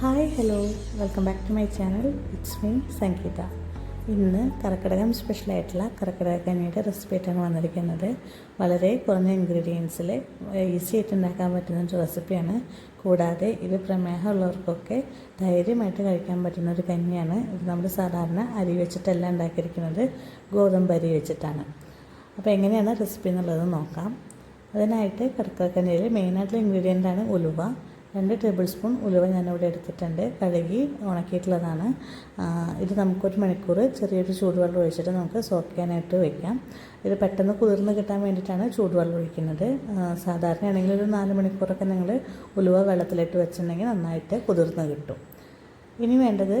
Hi hello. Welcome back to my channel. It's me Sangeetha. ഇന്ന് കർക്കിടകം സ്പെഷ്യലായിട്ടുള്ള കർക്കിടക കഞ്ഞിയുടെ recipe ആയിട്ടാണ് വന്നിരിക്കുന്നത്. വളരെ കുറഞ്ഞ ഇൻഗ്രീഡിയൻസിൽ ഈസി ആയിട്ട് ഉണ്ടാക്കാൻ പറ്റുന്ന ഒരു റെസിപ്പിയാണ് കൂടാതെ ഇത് പ്രമേഹമുള്ളവർക്കൊക്കെ ധൈര്യമായിട്ട് കഴിക്കാൻ പറ്റുന്ന ഒരു കഞ്ഞിയാണ്. ഇത് നമ്മൾ സാധാരണ അരി വെച്ചിട്ടല്ല ഉണ്ടാക്കിയിരിക്കുന്നത്. ഗോതമ്പ് അരി വെച്ചിട്ടാണ്. അപ്പോൾ എങ്ങനെയാണ് റെസിപ്പി എന്നുള്ളത് നോക്കാം. അതിനായിട്ട് കടക്കക്കഞ്ഞിയിൽ മെയിനായിട്ടുള്ള ഇൻഗ്രീഡിയന്റാണ് ഉലുവ. രണ്ട് ടേബിൾ സ്പൂൺ ഉലുവ ഞാനിവിടെ എടുത്തിട്ടുണ്ട്. കഴുകി ഉണക്കിയിട്ടുള്ളതാണ്. ഇത് നമുക്കൊരു മണിക്കൂർ ചെറിയൊരു ചൂടുവെള്ളം ഒഴിച്ചിട്ട് നമുക്ക് സോക്ക് ചെയ്യാനായിട്ട് വെക്കാം. ഇത് പെട്ടെന്ന് കുതിർന്ന് കിട്ടാൻ വേണ്ടിയിട്ടാണ് ചൂടുവെള്ളം ഒഴിക്കുന്നത്. സാധാരണയാണെങ്കിൽ ഒരു നാല് മണിക്കൂറൊക്കെ നിങ്ങൾ ഉലുവ വെള്ളത്തിലിട്ട് വെച്ചിട്ടുണ്ടെങ്കിൽ നന്നായിട്ട് കുതിർന്ന് കിട്ടും. ഇനി വേണ്ടത്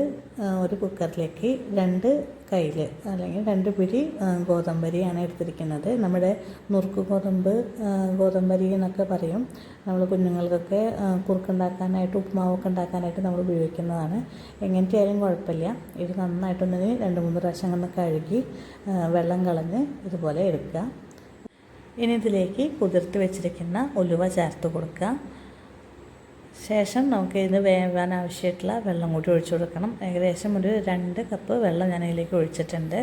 ഒരു കുക്കറിലേക്ക് രണ്ട് കയ്യിൽ അല്ലെങ്കിൽ രണ്ട് പിടി ഗോതമ്പരിയാണ് എടുത്തിരിക്കുന്നത്. നമ്മുടെ നുറുക്ക് ഗോതമ്പ് ഗോതമ്പരി എന്നൊക്കെ പറയും. നമ്മൾ കുഞ്ഞുങ്ങൾക്കൊക്കെ കുറുക്കുണ്ടാക്കാനായിട്ട് ഉപ്പുമാവൊക്കെ ഉണ്ടാക്കാനായിട്ട് നമ്മൾ ഉപയോഗിക്കുന്നതാണ്. എങ്ങനത്തെ ആയാലും കുഴപ്പമില്ല. ഇത് നന്നായിട്ടൊന്ന് രണ്ട് മൂന്ന് പ്രാവശ്യം ഒന്ന് കഴുകി വെള്ളം കളഞ്ഞ് ഇതുപോലെ എടുക്കുക. ഇനി ഇതിലേക്ക് കുതിർത്ത് വെച്ചിരിക്കുന്ന ഉലുവ ചേർത്ത് കൊടുക്കുക. ശേഷം നമുക്ക് ഇതിന് വേവാൻ ആവശ്യമായിട്ടുള്ള വെള്ളം കൂടി ഒഴിച്ചു കൊടുക്കണം. ഏകദേശം ഒരു രണ്ട് കപ്പ് വെള്ളം ഞാൻ ഇതിലേക്ക് ഒഴിച്ചിട്ടുണ്ട്.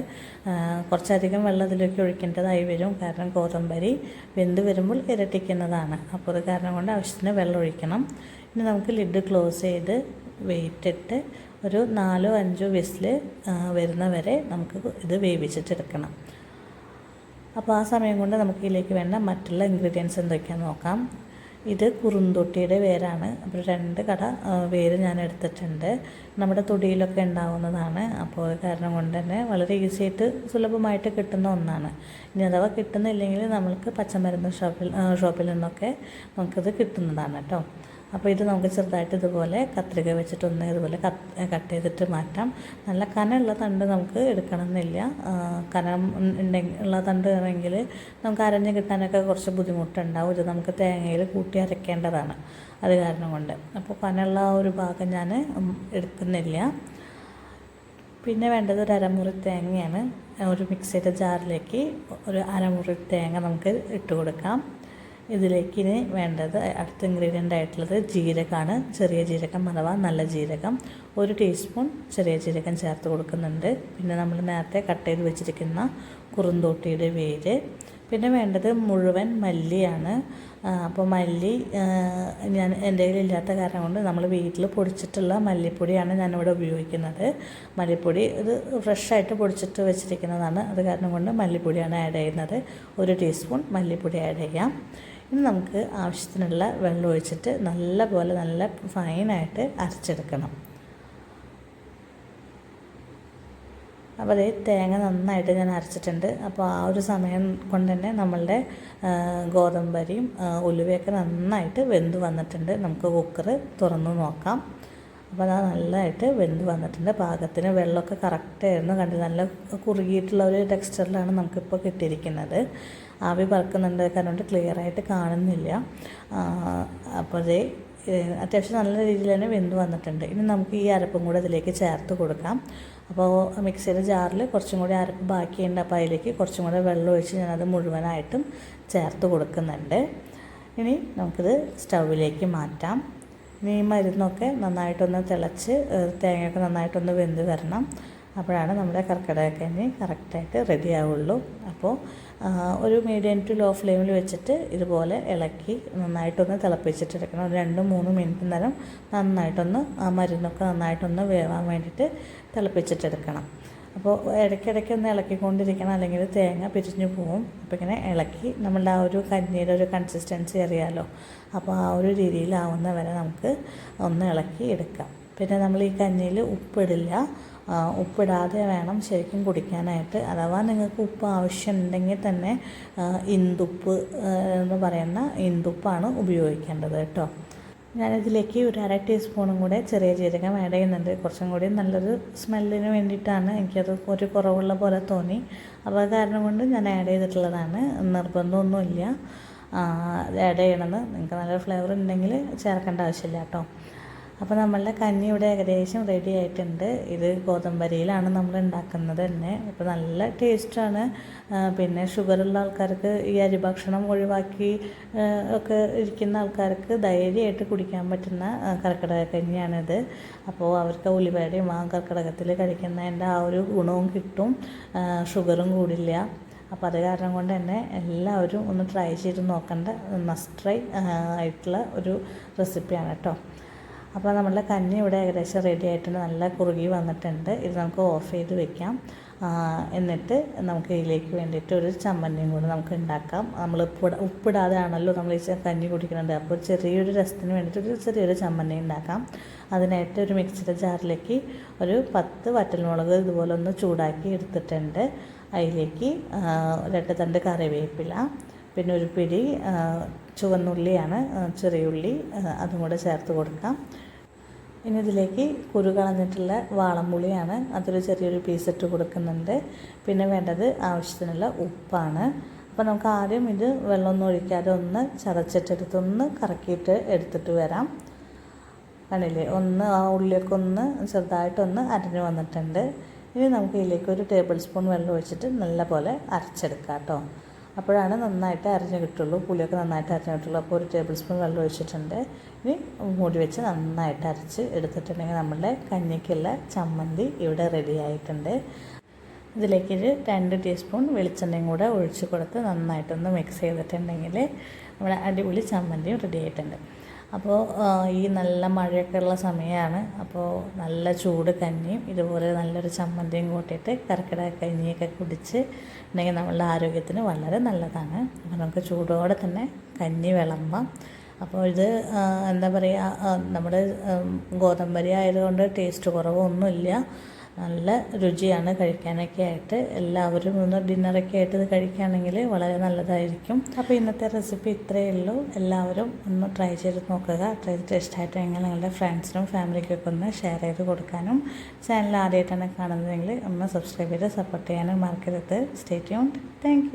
കുറച്ചധികം വെള്ളം ഇതിലേക്ക് ഒഴിക്കേണ്ടതായി വരും. കാരണം ഗോതമ്പരി വെന്ത് വരുമ്പോൾ ഇരട്ടിക്കുന്നതാണ്. അപ്പോൾ അത് കാരണം കൊണ്ട് ആവശ്യത്തിന് വെള്ളം ഒഴിക്കണം. ഇനി നമുക്ക് ലിഡ് ക്ലോസ് ചെയ്ത് വെയിറ്റ് ഇട്ട് ഒരു നാലോ അഞ്ചോ വിസിൽ വരുന്നവരെ നമുക്ക് ഇത് വേവിച്ചിട്ടെടുക്കണം. അപ്പോൾ ആ സമയം കൊണ്ട് നമുക്ക് ഇതിലേക്ക് വേണ്ട മറ്റുള്ള ഇൻഗ്രീഡിയൻസ് എന്തൊക്കെയാണെന്ന് നോക്കാം. ഇത് കുറുന്തൊട്ടിയുടെ വേരാണ്. അപ്പോൾ രണ്ട് കട വേര് ഞാൻ എടുത്തിട്ടുണ്ട്. നമ്മുടെ തൊടിയിലൊക്കെ ഉണ്ടാവുന്നതാണ്. അപ്പോൾ കാരണം കൊണ്ട് തന്നെ വളരെ ഈസി ആയിട്ട് സുലഭമായിട്ട് കിട്ടുന്ന ഒന്നാണ്. ഇനി അഥവാ കിട്ടുന്നില്ലെങ്കിൽ നമ്മൾക്ക് പച്ചമരുന്ന് ഷോപ്പിൽ ഷോപ്പിൽ നിന്നൊക്കെ നമുക്കിത് കിട്ടുന്നതാണ് കേട്ടോ. അപ്പോൾ ഇത് നമുക്ക് ചെറുതായിട്ട് ഇതുപോലെ കത്രിക വെച്ചിട്ടൊന്ന് ഇതുപോലെ കട്ട് ചെയ്തിട്ട് മാറ്റാം. നല്ല കനമുള്ള തണ്ട് നമുക്ക് എടുക്കണമെന്നില്ല. കനം ഉണ്ടെങ്കിൽ ഉള്ള തണ്ട് ആണെങ്കിൽ നമുക്ക് അരഞ്ഞ് കിട്ടാനൊക്കെ കുറച്ച് ബുദ്ധിമുട്ടുണ്ടാവും. ഇത് നമുക്ക് തേങ്ങയിൽ കൂട്ടി അരയ്ക്കേണ്ടതാണ്. അത് കാരണം കൊണ്ട്. അപ്പോൾ കനമുള്ള ഒരു ഭാഗം ഞാൻ എടുക്കുന്നില്ല. പിന്നെ വേണ്ടത് ഒരു അരമുറി തേങ്ങയാണ്. ഒരു മിക്സിയുടെ ജാറിലേക്ക് ഒരു അരമുറി തേങ്ങ നമുക്ക് ഇട്ട് കൊടുക്കാം. ഇതിലേക്ക് ഇനി വേണ്ടത് അടുത്ത ഇൻഗ്രീഡിയന്റ് ആയിട്ടുള്ളത് ജീരകമാണ്. ചെറിയ ജീരകം അഥവാ നല്ല ജീരകം. ഒരു ടീസ്പൂൺ ചെറിയ ജീരകം ചേർത്ത് കൊടുക്കുന്നുണ്ട്. പിന്നെ നമ്മൾ നേരത്തെ കട്ട് ചെയ്ത് വെച്ചിരിക്കുന്ന കുറുന്തോട്ടിയുടെ വേര് പിന്നെ വേണ്ടത് മുഴുവൻ മല്ലിയാണ്. അപ്പോൾ മല്ലി ഞാൻ എന്റെ കയ്യിലില്ലാത്ത കാരണം കൊണ്ട് നമ്മൾ വീട്ടിൽ പൊടിച്ചിട്ടുള്ള മല്ലിപ്പൊടിയാണ് ഞാനിവിടെ ഉപയോഗിക്കുന്നത്. മല്ലിപ്പൊടി ഇത് ഫ്രഷായിട്ട് പൊടിച്ചിട്ട് വെച്ചിരിക്കുന്നതാണ്. അത് കാരണം കൊണ്ട് മല്ലിപ്പൊടിയാണ് ആഡ് ചെയ്യുന്നത്. ഒരു ടീസ്പൂൺ മല്ലിപ്പൊടി ആഡ് ചെയ്യാം. ഇനി നമുക്ക് ആവശ്യത്തിനുള്ള വെള്ളം ഒഴിച്ചിട്ട് നല്ല പോലെ നല്ല ഫൈനായിട്ട് അരച്ചെടുക്കണം. അപ്പോൾ അതേ തേങ്ങ നന്നായിട്ട് ഞാൻ അരച്ചിട്ടുണ്ട്. അപ്പോൾ ആ ഒരു സമയം കൊണ്ട് തന്നെ നമ്മളുടെ ഗോതമ്പരിയും ഉലുവയൊക്കെ നന്നായിട്ട് വെന്ത് വന്നിട്ടുണ്ട്. നമുക്ക് കുക്കർ തുറന്ന് നോക്കാം. അപ്പോൾ അത് നല്ലതായിട്ട് വെന്ത് വന്നിട്ടുണ്ട്. പാകത്തിന് വെള്ളമൊക്കെ കറക്റ്റായിരുന്നു കണ്ട് നല്ല കുറുകിയിട്ടുള്ള ഒരു ടെക്സ്ചറിലാണ് നമുക്കിപ്പോൾ കിട്ടിയിരിക്കുന്നത്. ആവി പറക്കുന്നുണ്ട്. കാരണം ക്ലിയർ ആയിട്ട് കാണുന്നില്ല. അപ്പോൾ അതേ അത്യാവശ്യം നല്ല രീതിയിൽ തന്നെ വെന്ത് വന്നിട്ടുണ്ട്. ഇനി നമുക്ക് ഈ അരപ്പും കൂടെ അതിലേക്ക് ചേർത്ത് കൊടുക്കാം. അപ്പോൾ മിക്സിയുടെ ജാറിൽ കുറച്ചും കൂടി അരപ്പ് ബാക്കിയുണ്ട് അപ്പോൾ അതിലേക്ക് കുറച്ചും കൂടെ വെള്ളം ഒഴിച്ച് ഞാനത് മുഴുവനായിട്ടും ചേർത്ത് കൊടുക്കുന്നുണ്ട്. ഇനി നമുക്കിത് സ്റ്റൗവിലേക്ക് മാറ്റാം. ഇനി മരുന്നൊക്കെ നന്നായിട്ടൊന്ന് തിളച്ച് തേങ്ങയൊക്കെ നന്നായിട്ടൊന്ന് വെന്ത് വരണം. അപ്പോഴാണ് നമ്മുടെ കർക്കിടകക്കഞ്ഞി കറക്റ്റായിട്ട് റെഡി ആവുള്ളൂ അപ്പോൾ ഒരു മീഡിയം ടു ലോ ഫ്ലെയിമിൽ വെച്ചിട്ട് ഇതുപോലെ ഇളക്കി നന്നായിട്ടൊന്ന് തിളപ്പിച്ചിട്ടെടുക്കണം ഒരു രണ്ട് മൂന്ന് മിനിറ്റ് നേരം നന്നായിട്ടൊന്ന് ആ മരുന്നൊക്കെ നന്നായിട്ടൊന്ന് വേവാൻ വേണ്ടിയിട്ട് തിളപ്പിച്ചിട്ടെടുക്കണം അപ്പോൾ ഇടയ്ക്കിടയ്ക്ക് ഒന്ന് ഇളക്കിക്കൊണ്ടിരിക്കണം. അല്ലെങ്കിൽ തേങ്ങ പിരിഞ്ഞു പോവും. അപ്പോൾ ഇങ്ങനെ ഇളക്കി നമ്മളുടെ ആ ഒരു കഞ്ഞിയുടെ ഒരു കൺസിസ്റ്റൻസി അറിയാമല്ലോ അപ്പോൾ ആ ഒരു രീതിയിലാവുന്ന വരെ നമുക്ക് ഒന്ന് ഇളക്കി എടുക്കാം. പിന്നെ നമ്മൾ ഈ കഞ്ഞിയിൽ ഉപ്പിടില്ല. ഉപ്പിടാതെ വേണം ശരിക്കും കുടിക്കാനായിട്ട്. അഥവാ നിങ്ങൾക്ക് ഉപ്പ് ആവശ്യമുണ്ടെങ്കിൽ തന്നെ ഇന്തുപ്പ് എന്ന് പറയുന്ന ഇന്ദുപ്പാണ് ഉപയോഗിക്കേണ്ടത് കേട്ടോ. ഞാനിതിലേക്ക് ഒരു അര ടീസ്പൂണും കൂടെ ചെറിയ ജീരകം ആഡ് ചെയ്യുന്നുണ്ട്. കുറച്ചും കൂടി നല്ലൊരു സ്മെല്ലിന് വേണ്ടിയിട്ടാണ് എനിക്കത് ഒരു കുറവുള്ള പോലെ തോന്നി. അപ്പോൾ കാരണം കൊണ്ട് ഞാൻ ആഡ് ചെയ്തിട്ടുള്ളതാണ്. നിർബന്ധമൊന്നുമില്ല. ആഡ് ചെയ്യണമെന്ന്. നിങ്ങൾക്ക് നല്ല ഫ്ലേവർ ഉണ്ടെങ്കിൽ ചേർക്കേണ്ട ആവശ്യമില്ല കേട്ടോ. അപ്പോൾ നമ്മളുടെ കഞ്ഞി ഇവിടെ ഏകദേശം റെഡി ആയിട്ടുണ്ട്. ഇത് ഗോതമ്പരിയിലാണ് നമ്മൾ ഉണ്ടാക്കുന്നത് തന്നെ. അപ്പോൾ നല്ല ടേസ്റ്റാണ് പിന്നെ ഷുഗറുള്ള ആൾക്കാർക്ക് ഈ അരി ഭക്ഷണം ഒഴിവാക്കി ഒക്കെ ഇരിക്കുന്ന ആൾക്കാർക്ക് ധൈര്യമായിട്ട് കുടിക്കാൻ പറ്റുന്ന കർക്കിടക കഞ്ഞിയാണിത്. അപ്പോൾ അവർക്ക് ഉലിവയുടെയും ആ കർക്കിടകത്തിൽ കഴിക്കുന്നതിന്റെ ആ ഒരു ഗുണവും കിട്ടും. ഷുഗറും കൂടില്ല. അപ്പോൾ അത് കാരണം കൊണ്ട് തന്നെ എല്ലാവരും ഒന്ന് ട്രൈ ചെയ്ത് നോക്കേണ്ട മസ്റ്റ് ട്രൈ ആയിട്ടുള്ള ഒരു റെസിപ്പിയാണ് കേട്ടോ അപ്പോൾ നമ്മളുടെ കഞ്ഞി ഇവിടെ ഏകദേശം റെഡി ആയിട്ടുണ്ട്. നല്ല കുറുകി വന്നിട്ടുണ്ട്. ഇത് നമുക്ക് ഓഫ് ചെയ്ത് വെക്കാം. എന്നിട്ട് നമുക്ക് ഇതിലേക്ക് വേണ്ടിയിട്ട് ഒരു ചമ്മന്തിയും കൂടി നമുക്ക് ഉണ്ടാക്കാം. നമ്മൾ ഉപ്പിട ഉപ്പിടാതെ ആണല്ലോ നമ്മൾ ഈ കഞ്ഞി കുടിക്കുന്നുണ്ട് അപ്പോൾ ചെറിയൊരു രസത്തിന് വേണ്ടിയിട്ട് ഒരു ചെറിയൊരു ചമ്മന്തി ഉണ്ടാക്കാം. അതിനായിട്ട് ഒരു മിക്സിയുടെ ജാറിലേക്ക് ഒരു പത്ത് വറ്റൽമുളക് ഇതുപോലെ ഒന്ന് ചൂടാക്കി എടുത്തിട്ടുണ്ട്. അതിലേക്ക് രണ്ട് തണ്ട് കറിവേപ്പില പിന്നെ ഒരു പിടി ചുവന്നുള്ളിയാണ് ചെറിയുള്ളി അതും കൂടെ ചേർത്ത് കൊടുക്കാം. ഇനി ഇതിലേക്ക് കുരു കളഞ്ഞിട്ടുള്ള വാളമ്പുളിയാണ് അതൊരു ചെറിയൊരു പീസ് ഇട്ട് കൊടുക്കുന്നുണ്ട്. പിന്നെ വേണ്ടത് ആവശ്യത്തിനുള്ള ഉപ്പാണ്. അപ്പോൾ നമുക്ക് ആദ്യം ഇത് വെള്ളമൊന്നും ഒഴിക്കാതെ ഒന്ന് ചതച്ചിട്ടെടുത്ത് ഒന്ന് കറക്കിയിട്ട് എടുത്തിട്ട് വരാം. കണ്ടില്ലേ? ഒന്ന് ആ ഉള്ളിയൊക്കെ ഒന്ന് ചെറുതായിട്ടൊന്ന് അരഞ്ഞ് വന്നിട്ടുണ്ട്. ഇനി നമുക്ക് ഇതിലേക്ക് ഒരു ടേബിൾ സ്പൂൺ വെള്ളം ഒഴിച്ചിട്ട് നല്ല പോലെ അരച്ചെടുക്കാം കേട്ടോ. അപ്പോഴാണ് നന്നായിട്ട് അരിഞ്ഞ് കിട്ടുള്ളൂ. പുളിയൊക്കെ നന്നായിട്ട് അരിഞ്ഞ് കിട്ടുള്ളൂ. അപ്പോൾ ഒരു ടേബിൾ സ്പൂൺ വെള്ളം ഒഴിച്ചിട്ടുണ്ട്. ഇനി മൂടി വെച്ച് നന്നായിട്ട് അരച്ച് എടുത്തിട്ടുണ്ടെങ്കിൽ നമ്മളുടെ കഞ്ഞിക്കുള്ള ചമ്മന്തി ഇവിടെ റെഡി ആയിട്ടുണ്ട്. ഇതിലേക്ക് ഒരു രണ്ട് ടീസ്പൂൺ വെളിച്ചെണ്ണയും കൂടെ ഒഴിച്ച് കൊടുത്ത് നന്നായിട്ടൊന്ന് മിക്സ് ചെയ്തിട്ടുണ്ടെങ്കിൽ നമ്മുടെ അടിപൊളി ചമ്മന്തിയും റെഡി ആയിട്ടുണ്ട്. അപ്പോൾ ഈ നല്ല മഴയൊക്കെ ഉള്ള സമയമാണ് അപ്പോൾ നല്ല ചൂട് കഞ്ഞിയും ഇതുപോലെ നല്ലൊരു ചമ്മന്തിയും കൂട്ടിയിട്ട് കർക്കിടക കഞ്ഞിയൊക്കെ കുടിച്ച് ഉണ്ടെങ്കിൽ നമ്മളുടെ ആരോഗ്യത്തിന് വളരെ നല്ലതാണ്. അപ്പോൾ നമുക്ക് ചൂടോടെ തന്നെ കഞ്ഞി വിളമ്പാം. അപ്പോൾ ഇത് എന്താ പറയുക നമ്മുടെ ഗോതമ്പരി ആയതുകൊണ്ട് ടേസ്റ്റ് കുറവൊന്നുമില്ല. നല്ല രുചിയാണ് കഴിക്കാനൊക്കെ ആയിട്ട്. എല്ലാവരും ഒന്ന് ഡിന്നറൊക്കെ ആയിട്ട് ഇത് കഴിക്കുകയാണെങ്കിൽ വളരെ നല്ലതായിരിക്കും. അപ്പോൾ ഇന്നത്തെ റെസിപ്പി ഇത്രയേ ഉള്ളൂ. എല്ലാവരും ഒന്ന് ട്രൈ ചെയ്ത് നോക്കുക. ട്രൈ ചെയ്ത് ഇഷ്ടമായിട്ടെങ്കിൽ നിങ്ങളുടെ ഫ്രണ്ട്സിനും ഫാമിലിക്കൊക്കെ ഒന്ന് ഷെയർ ചെയ്ത് കൊടുക്കാനും. ചാനൽ ആദ്യമായിട്ടാണ് കാണുന്നതെങ്കിൽ ഒന്ന് സബ്സ്ക്രൈബ് ചെയ്ത് സപ്പോർട്ട് ചെയ്യാനും മറക്കരുത്. Stay tuned thank